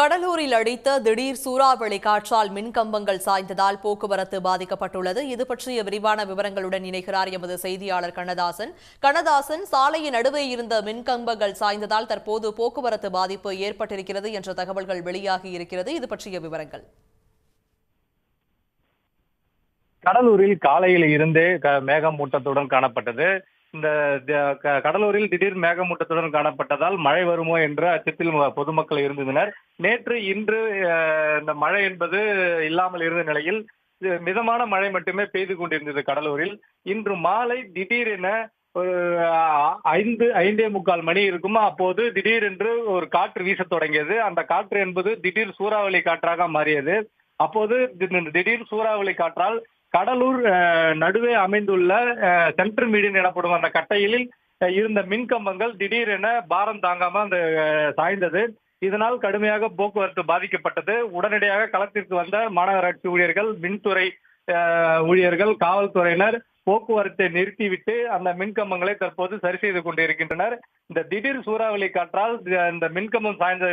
கடலூரில் அடித்த திடீர் சூறாவளி காற்றால் மின்கம்பங்கள் சாய்ந்ததால் போக்குவரத்து பாதிக்கப்பட்டுள்ளது. இது பற்றிய விரிவான விவரங்களுடன் இணைகிறார் எமது செய்தியாளர் கண்ணதாசன். கண்ணதாசன் சாலையின் நடுவே இருந்த மின்கம்பங்கள் சாய்ந்ததால் தற்போது போக்குவரத்து பாதிப்பு ஏற்பட்டிருக்கிறது என்ற தகவல்கள் வெளியாகி இருக்கிறது. இது பற்றிய விவரங்கள். கடலூரில் காலையில் இருந்தே மேகமூட்டத்துடன் காணப்பட்டது. இந்த கடலூரில் திடீர் மேகமூட்டத்துடன் காணப்பட்டதால் மழை வருமோ என்ற அச்சத்தில் பொதுமக்கள் இருந்தனர். நேற்று இன்று இந்த மழை என்பது இல்லாமல் இருந்த நிலையில் மிதமான மழை மட்டுமே பெய்து கொண்டிருந்தது கடலூரில். இன்று மாலை திடீரென ஒரு ஐந்து ஐந்தே முக்கால் மணி இருக்குமா. அப்போது திடீரென்று ஒரு காற்று வீசத் தொடங்கியது. அந்த காற்று என்பது திடீர் சூறாவளி காற்றாக மாறியது. அப்போது திடீர் சூறாவளி காற்றால் கடலூர் நடுவே அமைந்துள்ள சென்ட்ரல் மீடியன் எனப்படும் அந்த கட்டையில் இருந்த மின்கம்பங்கள் திடீரென பாரம் தாங்காம அந்த சாய்ந்தது. இதனால் கடுமையாக போக்குவரத்து பாதிக்கப்பட்டது. உடனடியாக களத்திற்கு வந்த மாநகராட்சி ஊழியர்கள் மின்துறை ஊழியர்கள் காவல்துறையினர் போக்குவரத்தை நிறுத்திவிட்டு அந்த மின்கம்பங்களை தற்போது சரி செய்து கொண்டிருக்கின்றனர். இந்த திடீர் சூறாவளி காற்றால் இந்த மின்கம்பம் சாய்ந்த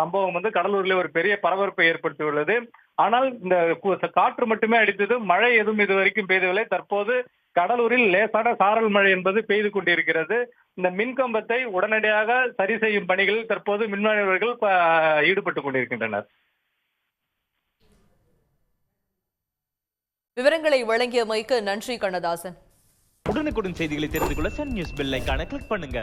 சம்பவம் வந்து கடலூரில் ஒரு பெரிய பரபரப்பை ஏற்படுத்தியுள்ளது. ஆனால் இந்த காற்று மட்டுமே அடித்தது மழை எதுவும் இதுவரைக்கும் பெய்தவில்லை. தற்போது கடலூரில் லேசான சாரல் மழை என்பது பெய்து கொண்டிருக்கிறது. இந்த மின்கம்பத்தை உடனடியாக சரி செய்யும் பணிகளில் தற்போது மின்வாணியர்கள் ஈடுபட்டு கொண்டிருக்கின்றனர். விவரங்களை வழங்கியமைக்கு நன்றி கண்ணதாசன். உடனுக்குடன் செய்திகளை தெரிந்து கொள்ள சன் நியூஸ் பெல் ஐக்கான கிளிக் பண்ணுங்க.